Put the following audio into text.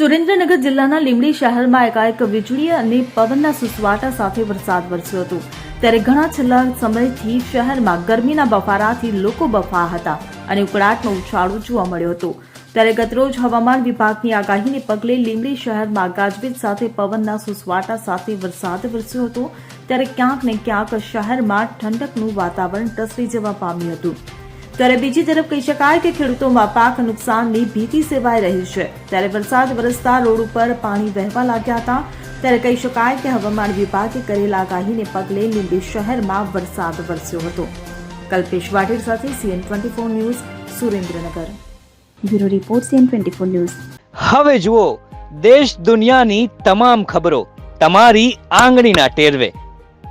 સુરેન્દ્રનગર જિલ્લાના લીંબડી શહેરમાં એકાએક વીજળી અને પવનના સુસવાટા સાથે વરસાદ વરસ્યો હતો. ત્યારે ઘણા છેલ્લા સમયથી શહેરમાં ગરમીના બફારાથી લોકો બફા હતા અને ઉકળાટનો ઉછાળો જોવા મળ્યો હતો. ત્યારે ગતરોજ હવામાન વિભાગની આગાહીને પગલે લીંબડી શહેરમાં ગાજવીજ સાથે પવનના સુસવાટા સાથે વરસાદ વરસ્યો હતો. ત્યારે ક્યાંક ને ક્યાંક શહેરમાં ઠંડકનું વાતાવરણ ટસરી જવા પામ્યું હતું. ત્યારે બીજી તરફ કહી શકાય કે ખેડૂતોમાં પાક નુકસાનની ભીતિ સેવાઈ રહી છે. ત્યારે વરસાદ વરસતા રોડ ઉપર પાણી વહેવા લાગ્યા હતા. ત્યારે કહી શકાય કે હવામાન વિભાગે કરેલા આગાહીને પગલે લીંબી શહેરમાં વરસાદ વરસ્યો હતો. કલ્પેશ વાઢેર સાથે CN twenty four news, Surendranagar. Bureau report CN twenty four news. હવે જુઓ, દેશ દુનિયાની તમામ ખબરો તમારી આંગળીના ટેરવે.